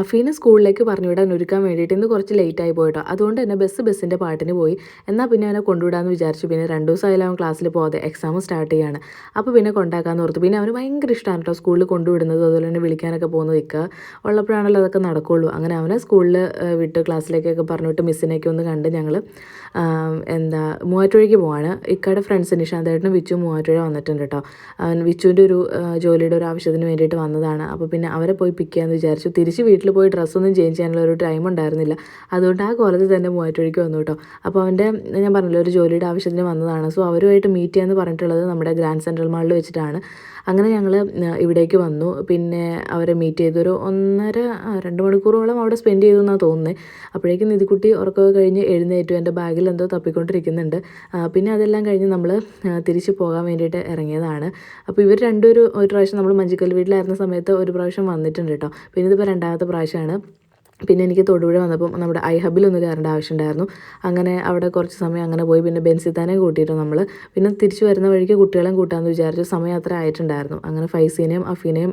അഫീനെ സ്കൂളിലേക്ക് പറഞ്ഞു വിടാൻ ഒരുക്കാൻ വേണ്ടിയിട്ട് ഇന്ന് കുറച്ച് ലേറ്റ് ആയി പോയിട്ടോ. അതുകൊണ്ട് തന്നെ ബസ് ബസ്സിന്റെ പാട്ടിന് പോയി. എന്നാൽ പിന്നെ അവനെ കൊണ്ടുവിടാമെന്ന് വിചാരിച്ചു. പിന്നെ രണ്ട് ദിവസമായാലും അവൻ ക്ലാസ്സിൽ പോകാതെ എക്സാം സ്റ്റാർട്ട് ചെയ്യാണ്. അപ്പോൾ പിന്നെ കൊണ്ടാക്കാമെന്ന് ഓർത്തു. പിന്നെ അവന് ഭയങ്കര ഇഷ്ടമാണ് കേട്ടോ സ്കൂളിൽ കൊണ്ടുവിടുന്നത്. അതുപോലെ തന്നെ വിളിക്കാനൊക്കെ പോകുന്നത് നിൽക്കുക ഉള്ളപ്പോഴാണല്ലോ അതൊക്കെ നടക്കുള്ളൂ. അങ്ങനെ അവനെ സ്കൂളിൽ വിട്ട് ക്ലാസ്സിലേക്കൊക്കെ പറഞ്ഞു വിട്ട് മിസ്സിനെയൊക്കെ ഒന്ന് കണ്ട് ഞങ്ങൾ എന്താ മൂവാറ്റുപുഴയ്ക്ക് പോവാണ്. ഇക്കയുടെ ഫ്രണ്ട്സ് നിഷാന്തായിട്ടും വിച്ചു മൂവാറ്റുപുഴ വന്നിട്ടുണ്ട് കേട്ടോ അവൻ വിച്ചുവിന്റെ ഒരു ജോലിയുടെ ഒരു ആവശ്യത്തിന് വേണ്ടിയിട്ട് വന്നതാണ്. അപ്പോൾ പിന്നെ അവരെ പോയി പിക്ക് ചെയ്യാമെന്ന് വിചാരിച്ചു. തിരിച്ച് വീട്ടിൽ പോയി ഡ്രസ്സൊന്നും ചേഞ്ച് ചെയ്യാനുള്ള ഒരു ടൈം ഉണ്ടായിരുന്നില്ല. അതുകൊണ്ട് ആ കോലത്തിൽ തന്നെ മൂവാറ്റൊഴിക്ക് വന്നു കേട്ടോ. അപ്പോൾ അവന്റെ ഞാൻ പറഞ്ഞല്ലോ ഒരു ജോലിയുടെ ആവശ്യത്തിന് വന്നതാണ്. സോ അവരുമായിട്ട് മീറ്റ് ചെയ്യാമെന്ന് പറഞ്ഞിട്ടുള്ളത് നമ്മുടെ ഗ്രാൻഡ് സെൻട്രൽ മാളിൽ വെച്ചിട്ടാണ്. അങ്ങനെ ഞങ്ങൾ ഇവിടേക്ക് വന്നു. പിന്നെ അവരെ മീറ്റ് ചെയ്തൊരു ഒന്നര രണ്ട് മണിക്കൂറോളം അവിടെ സ്പെൻഡ് ചെയ്തു എന്നാണ് തോന്നുന്നത് അപ്പോഴേക്കും നിധിക്കുട്ടി ഉറക്കമൊക്കെ കഴിഞ്ഞ് എഴുന്നേറ്റു. എന്റെ ബാഗിൽ എന്തോ തപ്പിക്കൊണ്ടിരിക്കുന്നുണ്ട്. പിന്നെ അതെല്ലാം കഴിഞ്ഞ് നമ്മൾ തിരിച്ചു പോകാൻ വേണ്ടിയിട്ട് ഇറങ്ങിയതാണ്. അപ്പോൾ ഇവർ രണ്ടുപേരും ഒരു പ്രാവശ്യം നമ്മൾ മഞ്ചിക്കൽ വീട്ടിലായിരുന്ന സമയത്ത് ഒരു പ്രാവശ്യം വന്നിട്ടുണ്ട് കേട്ടോ. പിന്നെ ഇതിപ്പോൾ രണ്ടാമത്തെ പ്രാവശ്യമാണ്. പിന്നെ എനിക്ക് തൊടുപുഴ വന്നപ്പം നമ്മുടെ ഐ ഒന്ന് കയറേണ്ട ആവശ്യമുണ്ടായിരുന്നു. അങ്ങനെ അവിടെ കുറച്ച് സമയം അങ്ങനെ പോയി. പിന്നെ ബെൻസിത്താനെ കൂട്ടിയിട്ട് നമ്മൾ പിന്നെ തിരിച്ചു വരുന്ന വഴിക്ക് കുട്ടികളെയും കൂട്ടാമെന്ന് വിചാരിച്ചു സമയം അത്ര ആയിട്ടുണ്ടായിരുന്നു. അങ്ങനെ ഫൈസീനെയും അഫീനെയും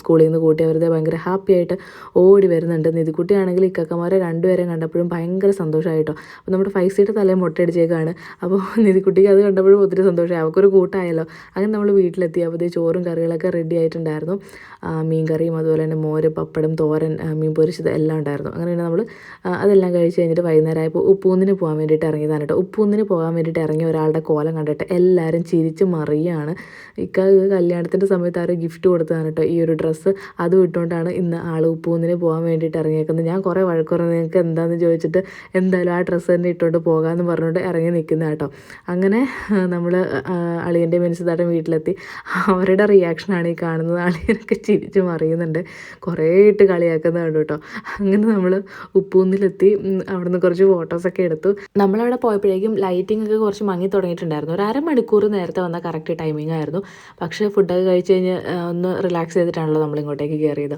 സ്കൂളിൽ നിന്ന് കൂട്ടി അവരുടെ ഭയങ്കര ഹാപ്പി ആയിട്ട് ഓടി വരുന്നുണ്ട്. നിധിക്കുട്ടിയാണെങ്കിൽ ഇക്കക്കമാരെ രണ്ടുപേരെയും കണ്ടപ്പോഴും ഭയങ്കര സന്തോഷമായിട്ടോ അപ്പോൾ നമ്മുടെ ഫൈസിയുടെ തലയിൽ മുട്ടയടിച്ചേക്കാണ്. അപ്പോൾ നിധിക്കുട്ടിക്ക് അത് കണ്ടപ്പോഴും ഒത്തിരി സന്തോഷമായി. അവൾക്കൊരു കൂട്ടായല്ലോ. അങ്ങനെ നമ്മൾ വീട്ടിലെത്തി. അപ്പോൾ ചോറും കറികളൊക്കെ റെഡി ആയിട്ടുണ്ടായിരുന്നു. മീൻ കറിയും അതുപോലെ തന്നെ മോര് പപ്പടം തോരൻ മീൻ പൊരിച്ചത് എല്ലാം ഉണ്ടായിരുന്നു. അങ്ങനെ നമ്മൾ അതെല്ലാം കഴിച്ച് കഴിഞ്ഞിട്ട് വൈകുന്നേരം ആയപ്പോൾ ഉപ്പൂന്നിന് പോകാൻ വേണ്ടിയിട്ട് ഇറങ്ങിയതാണ് കേട്ടോ. ഉപ്പൂന്നിന് പോകാൻ വേണ്ടിയിട്ട് ഇറങ്ങിയ ഒരാളുടെ കോലം കണ്ടിട്ട് എല്ലാവരും ചിരിച്ച് മറിയാണ്. ഇക്ക കല്യാണത്തിന്റെ സമയത്ത് ആരും ഗിഫ്റ്റ് കൊടുത്തതാണ് കേട്ടോ. ഈ ഒരു ഡ്രസ്സ് അത് ഇട്ടുകൊണ്ടാണ് ഇന്ന് ആൾ ഉപ്പൂന്നിന് പോകാൻ വേണ്ടിയിട്ട് ഇറങ്ങിയേക്കുന്നത്. ഞാൻ കുറേ വഴക്കുറ നിങ്ങൾക്ക് എന്താണെന്ന് ചോദിച്ചിട്ട് എന്തായാലും ആ ഡ്രസ്സ് തന്നെ ഇട്ടുകൊണ്ട് പോകാമെന്ന് പറഞ്ഞുകൊണ്ട് ഇറങ്ങി നിൽക്കുന്ന കേട്ടോ. അങ്ങനെ നമ്മൾ അളിയന്റെ മനസ്സിലാട്ടം വീട്ടിലെത്തി. അവരുടെ റിയാക്ഷനാണ് ഈ കാണുന്നത്. അളിയനൊക്കെ ചിരിച്ച് മറിയുന്നുണ്ട്. കുറേ ഇട്ട് കളിയാക്കുന്നുണ്ട് കേട്ടോ. അങ്ങനെ നമ്മൾ ഉപ്പൂന്നിലെത്തി അവിടെ അവിടുന്ന് കുറച്ച് ഫോട്ടോസൊക്കെ എടുത്തു. നമ്മളവിടെ പോയപ്പോഴേക്കും ലൈറ്റിംഗ് ഒക്കെ കുറച്ച് മങ്ങി തുടങ്ങിയിട്ടുണ്ടായിരുന്നു. ഒരു അരമണിക്കൂർ നേരത്തെ വന്ന കറക്റ്റ് ടൈമിംഗ് ആയിരുന്നു. പക്ഷേ ഫുഡൊക്കെ കഴിച്ച് കഴിഞ്ഞ് ഒന്ന് റിലാക്സ് ചെയ്തിട്ടാണല്ലോ നമ്മൾ ഇങ്ങോട്ടേക്ക് കയറിയത്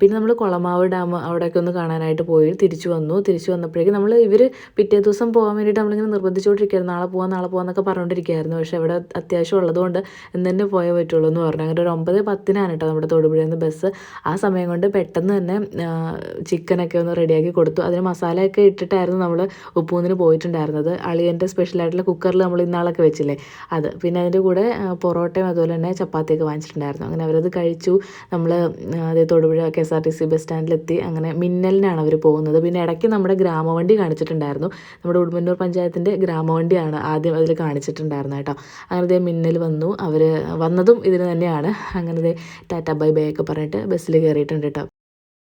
പിന്നെ നമ്മൾ കുളമാവ് ഡാം അവിടെയൊക്കെ ഒന്ന് കാണാനായിട്ട് പോയി തിരിച്ചു വന്നു. തിരിച്ചു വന്നപ്പോഴേക്കും നമ്മൾ ഇവർ പിറ്റേ ദിവസം പോകാൻ വേണ്ടിയിട്ട് നമ്മളിങ്ങനെ നിർബന്ധിച്ചുകൊണ്ടിരിക്കുകയായിരുന്നു നാളെ പോകാം നാളെ പോകാമെന്നൊക്കെ പറഞ്ഞുകൊണ്ടിരിക്കുകയായിരുന്നു പക്ഷേ ഇവിടെ അത്യാവശ്യം ഉള്ളതുകൊണ്ട് ഇന്ന് തന്നെ പോയേ പറ്റുള്ളൂ എന്ന് പറഞ്ഞു. അങ്ങനെ ഒരു ഒമ്പത് പത്തിനാണ് കേട്ടോ നമ്മുടെ തൊടുപുഴയിൽ നിന്ന് ബസ് ആ സമയം കൊണ്ട് പെട്ടെന്ന് തന്നെ ചിക്കനൊക്കെ ഒന്ന് റെഡിയാക്കി കൊടുത്തു. അതിന് മസാലയൊക്കെ ഇട്ടിട്ടായിരുന്നു നമ്മൾ ഉപ്പൂന്നിന് പോയിട്ടുണ്ടായിരുന്നത്. അളിയന്റെ സ്പെഷ്യലായിട്ടുള്ള കുക്കറിൽ നമ്മൾ ഇന്നാളൊക്കെ വെച്ചില്ലേ? അത്. പിന്നെ അതിന്റെ കൂടെ പൊറോട്ടയും അതുപോലെ തന്നെ ചപ്പാത്തിയൊക്കെ വാങ്ങിച്ചിട്ടുണ്ടായിരുന്നു. അങ്ങനെ അവരത് കഴിച്ചു. നമ്മൾ അതേ Thodupuzha K S R T C bus സ്റ്റാൻഡിലെത്തി അങ്ങനെ മിന്നലിനാണ് അവർ പോകുന്നത്. പിന്നെ ഇടയ്ക്ക് നമ്മുടെ ഗ്രാമവണ്ടി കാണിച്ചിട്ടുണ്ടായിരുന്നു. നമ്മുടെ ഉടുമ്പന്നൂർ പഞ്ചായത്തിന്റെ ഗ്രാമവണ്ടിയാണ് ആദ്യം അതിൽ കാണിച്ചിട്ടുണ്ടായിരുന്നത് കേട്ടോ. അങ്ങനെ ദേ മിന്നൽ വന്നു. അവർ വന്നതും ഇതിന് തന്നെയാണ്. അങ്ങനെ ദേ ടാറ്റ ബൈ ബൈ ഒക്കെ പറഞ്ഞിട്ട് ബസ്സിൽ കയറിയിട്ടുണ്ട് കേട്ടോ.